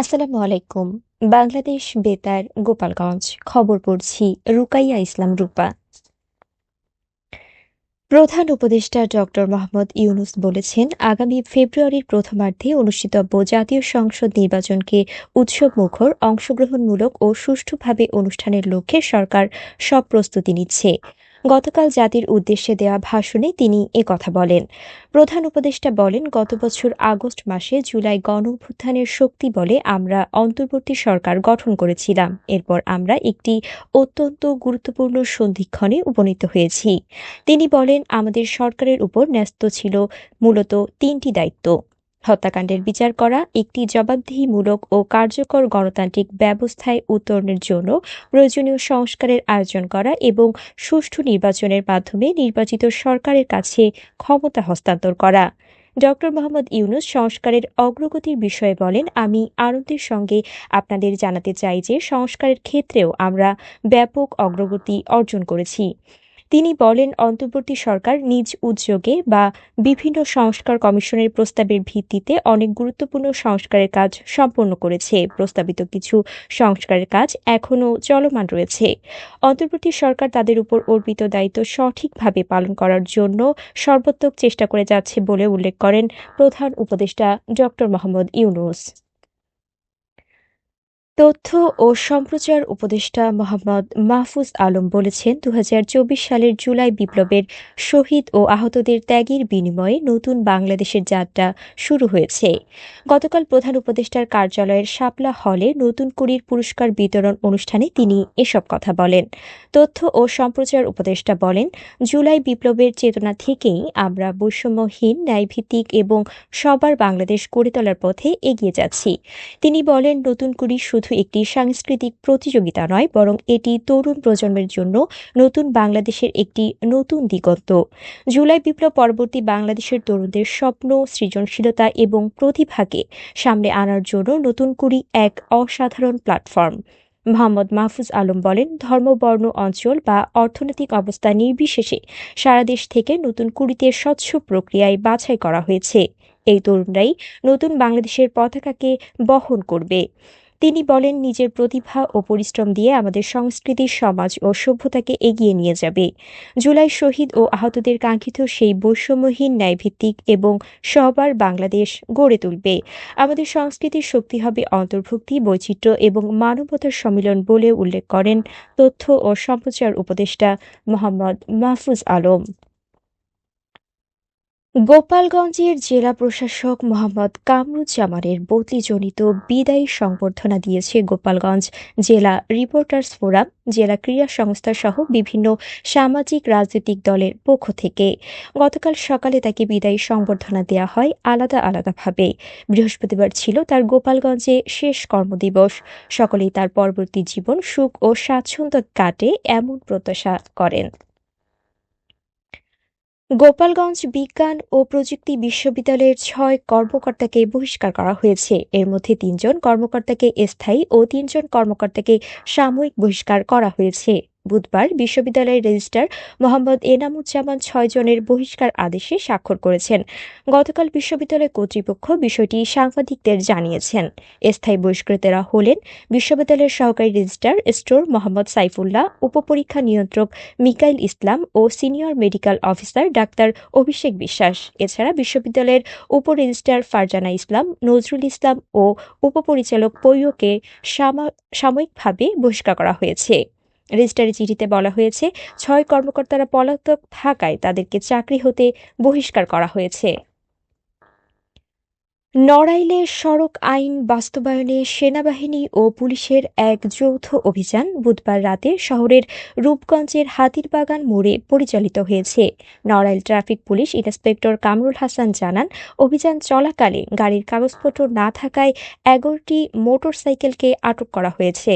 আসসালামু আলাইকুম। বাংলাদেশ বেতার, গোপালগঞ্জ। খবর পড়ছি রুকাইয়া ইসলাম রূপা। প্রধান উপদেষ্টা ডক্টর মোহাম্মদ ইউনুস বলেছেন, আগামী ফেব্রুয়ারির প্রথমার্ধে অনুষ্ঠিতব্য জাতীয় সংসদ নির্বাচনকে উৎসব মুখর অংশগ্রহণমূলক ও সুষ্ঠুভাবে অনুষ্ঠানের লক্ষ্যে সরকার সব প্রস্তুতি নিচ্ছে। গতকাল জাতির উদ্দেশ্যে দেওয়া ভাষণে তিনি কথা বলেন। প্রধান উপদেষ্টা বলেন, গত বছর আগস্ট মাসে জুলাই গণ অভ্যুত্থানের শক্তি বলে আমরা অন্তর্বর্তী সরকার গঠন করেছিলাম। এরপর আমরা একটি অত্যন্ত গুরুত্বপূর্ণ সন্ধিক্ষণে উপনীত হয়েছি। তিনি বলেন, আমাদের সরকারের উপর ন্যস্ত ছিল মূলত তিনটি দায়িত্ব। হত্যাকাণ্ডের বিচার করা একটি জবাবদিহিমূলক ও কার্যকর গণতান্ত্রিক ব্যবস্থায় উত্তরণের জন্য প্রয়োজনীয় সংস্কারের আয়োজন করা এবং সুষ্ঠু নির্বাচনের মাধ্যমে নির্বাচিত সরকারের কাছে ক্ষমতা হস্তান্তর করা। ডক্টর মোহাম্মদ ইউনুস সংস্কারের অগ্রগতির বিষয়ে বলেন, আমি আনন্দের সঙ্গে আপনাদের জানাতে চাই যে সংস্কারের ক্ষেত্রেও আমরা ব্যাপক অগ্রগতি অর্জন করেছি। তিনি বলেন, অন্তর্বর্তী সরকার নিজ উদ্যোগে বা বিভিন্ন সংস্কার কমিশনের প্রস্তাবের ভিত্তিতে অনেক গুরুত্বপূর্ণ সংস্কারের কাজ সম্পন্ন করেছে। প্রস্তাবিত কিছু সংস্কারের কাজ এখনও চলমান রয়েছে। অন্তর্বর্তী সরকার তাদের উপর অর্পিত দায়িত্ব সঠিকভাবে পালন করার জন্য সর্বোত্তক চেষ্টা করে যাচ্ছে বলে উল্লেখ করেন প্রধান উপদেষ্টা ডক্টর মোহাম্মদ ইউনুস। তথ্য ও সম্প্রচার উপদেষ্টা মোহাম্মদ মাহফুজ আলম বলেছেন দু হাজার চব্বিশ সালের জুলাই বিপ্লবের শহীদ ও আহতদের ত্যাগের বিনিময়ে নতুন বাংলাদেশের যাত্রা শুরু হয়েছে। গতকাল প্রধান উপদেষ্টার কার্যালয়ের শাপলা হলে নতুন কুড়ির পুরস্কার বিতরণ অনুষ্ঠানে তিনি এসব কথা বলেন। তথ্য ও সম্প্রচার উপদেষ্টা বলেন, জুলাই বিপ্লবের চেতনা থেকেই আমরা বৈষম্যহীন, ন্যায়ভিত্তিক এবং সবার বাংলাদেশ গড়ে তোলার পথে এগিয়ে যাচ্ছি। তিনি বলেন, নতুন কুড়ি শুধু শুধু একটি সাংস্কৃতিক প্রতিযোগিতা নয়, বরং এটি তরুণ প্রজন্মের জন্য নতুন বাংলাদেশের একটি নতুন দিগন্ত। জুলাই বিপ্লব পরবর্তী বাংলাদেশের তরুণদের স্বপ্ন, সৃজনশীলতা এবং প্রতিভাকে সামনে আনার জন্য নতুন কুড়ি এক অসাধারণ প্ল্যাটফর্ম। মোহাম্মদ মাহফুজ আলম বলেন ধর্মবর্ণ অঞ্চল বা অর্থনৈতিক অবস্থা নির্বিশেষে সারা দেশ থেকে নতুন কুড়িতে স্বচ্ছ প্রক্রিয়ায় বাছাই করা হয়েছে। এই তরুণরাই নতুন বাংলাদেশের পতাকাকে বহন করবে। তিনি বলেন, নিজের প্রতিভা ও পরিশ্রম দিয়ে আমাদের সংস্কৃতি, সমাজ ও সভ্যতাকে এগিয়ে নিয়ে যাবে। জুলাই শহীদ ও আহতদের কাঙ্ক্ষিত সেই বৈষম্যহীন ন্যায়ভিত্তিক এবং সবার বাংলাদেশ গড়ে তুলবে। আমাদের সংস্কৃতির শক্তি হবে অন্তর্ভুক্তি, বৈচিত্র্য এবং মানবতার সম্মিলন বলে উল্লেখ করেন তথ্য ও সম্প্রচার উপদেষ্টা মোহাম্মদ মাহফুজ আলম। গোপালগঞ্জের জেলা প্রশাসক মোহাম্মদ কামরুজ্জামানের বদলিজনিত বিদায়ী সংবর্ধনা দিয়েছে গোপালগঞ্জ জেলা রিপোর্টার্স ফোরাম, জেলা ক্রীড়া সংস্থা সহ বিভিন্ন সামাজিক রাজনৈতিক দলের পক্ষ থেকে। গতকাল সকালে তাকে বিদায়ী সংবর্ধনা দেওয়া হয় আলাদা আলাদাভাবে। বৃহস্পতিবার ছিল তার গোপালগঞ্জে শেষ কর্মদিবস। সকলেই তার পরবর্তী জীবন সুখ ও স্বাচ্ছন্দ্য কাটে এমন প্রত্যাশা করেন। গোপালগঞ্জ বিজ্ঞান ও প্রযুক্তি বিশ্ববিদ্যালয়ের ছয় কর্মকর্তাকে বহিষ্কার করা হয়েছে। এর মধ্যে তিনজন কর্মকর্তাকে স্থায়ী ও তিনজন কর্মকর্তাকে সাময়িক বহিষ্কার করা হয়েছে। বুধবার বিশ্ববিদ্যালয়ের রেজিস্ট্রার মোহাম্মদ এনামুজ্জামান ছয় জনের বহিষ্কার আদেশে স্বাক্ষর করেছেন। গতকাল বিশ্ববিদ্যালয় কর্তৃপক্ষ বিষয়টি সাংবাদিকদের জানিয়েছেন। স্থায়ী বহিষ্কৃতরা হলেন বিশ্ববিদ্যালয়ের সহকারী রেজিস্ট্রার স্টোর মোহাম্মদ সাইফুল্লাহ, উপপরীক্ষা নিয়ন্ত্রক মিকাইল ইসলাম ও senior medical officer doctor Abhishek Biswas. এছাড়া বিশ্ববিদ্যালয়ের উপ রেজিস্ট্রার ফারজানা ইসলাম, নজরুল ইসলাম ও উপপরিচালক পৈয়কে সাময়িকভাবে বহিষ্কার করা হয়েছে। রেজিস্ট্রারি চিঠিতে বলা হয়েছে, ছয় কর্মকর্তারা পলাতক থাকায় তাদেরকে চাকরি হতে বহিষ্কার করা হয়েছে। নড়াইলে সড়ক আইন বাস্তবায়নে সেনাবাহিনী ও পুলিশের এক যৌথ অভিযান বুধবার রাতে শহরের রূপগঞ্জের হাতিরবাগান মোড়ে পরিচালিত হয়েছে। Narail traffic police inspector Kamrul Hasan জানান, অভিযান চলাকালে গাড়ির কাগজপত্র না থাকায় এগারোটি মোটরসাইকেলকে আটক করা হয়েছে।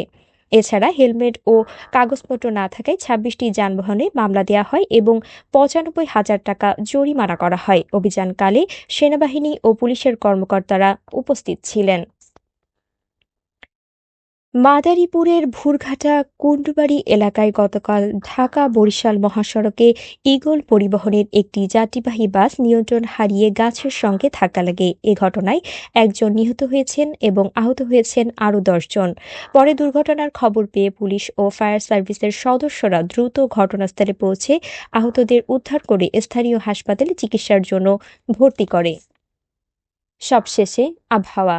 এছাড়া হেলমেট ও কাগজপত্র না থাকায় ছাব্বিশটি যানবাহনে মামলা দেওয়া হয় এবং পঁচানব্বই হাজার টাকা জরিমানা করা হয়। অভিযানকালে সেনাবাহিনী ও পুলিশের কর্মকর্তারা উপস্থিত ছিলেন। মাদারীপুরের ভুরঘাটা কুণ্ডবাড়ি এলাকায় গতকাল ঢাকা বরিশাল মহাসড়কে ইগল পরিবহনের একটি যাত্রীবাহী বাস নিয়ন্ত্রণ হারিয়ে গাছের সঙ্গে ধাক্কা লাগে। এ ঘটনায় একজন নিহত হয়েছেন এবং আহত হয়েছেন আরও দশজন। পরে দুর্ঘটনার খবর পেয়ে পুলিশ ও ফায়ার সার্ভিসের সদস্যরা দ্রুত ঘটনাস্থলে পৌঁছে আহতদের উদ্ধার করে স্থানীয় হাসপাতালে চিকিৎসার জন্য ভর্তি করে। সবশেষে আবহাওয়া।